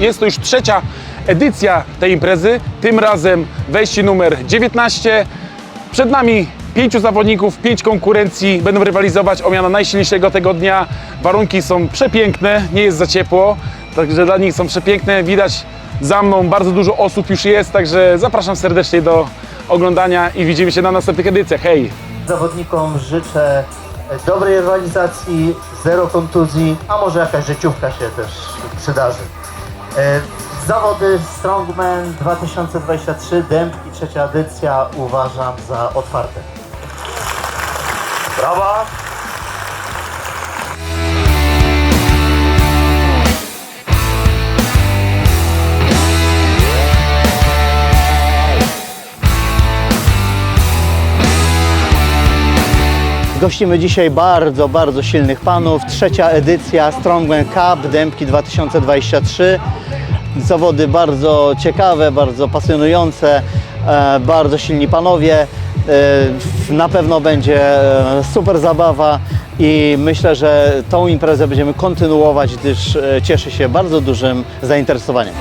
Jest to już trzecia edycja tej imprezy, tym razem wejście numer 19. Przed nami pięciu zawodników, pięć konkurencji będą rywalizować o miano najsilniejszego tego dnia. Warunki są przepiękne, nie jest za ciepło, także dla nich są przepiękne. Widać za mną bardzo dużo osób już jest, także zapraszam serdecznie do oglądania i widzimy się na następnych edycjach. Hej! Zawodnikom życzę dobrej rywalizacji, zero kontuzji, a może jakaś życiówka się też przydarzy. E, Zawody Strongman 2023, Dębki, trzecia edycja uważam za otwarte. Brawa! Gościmy dzisiaj bardzo, bardzo silnych panów. Trzecia edycja Strongman Cup Dębki 2023. Zawody bardzo ciekawe, bardzo pasjonujące, e, bardzo silni panowie. E, Na pewno będzie e, super zabawa i myślę, że tą imprezę będziemy kontynuować, gdyż cieszy się bardzo dużym zainteresowaniem.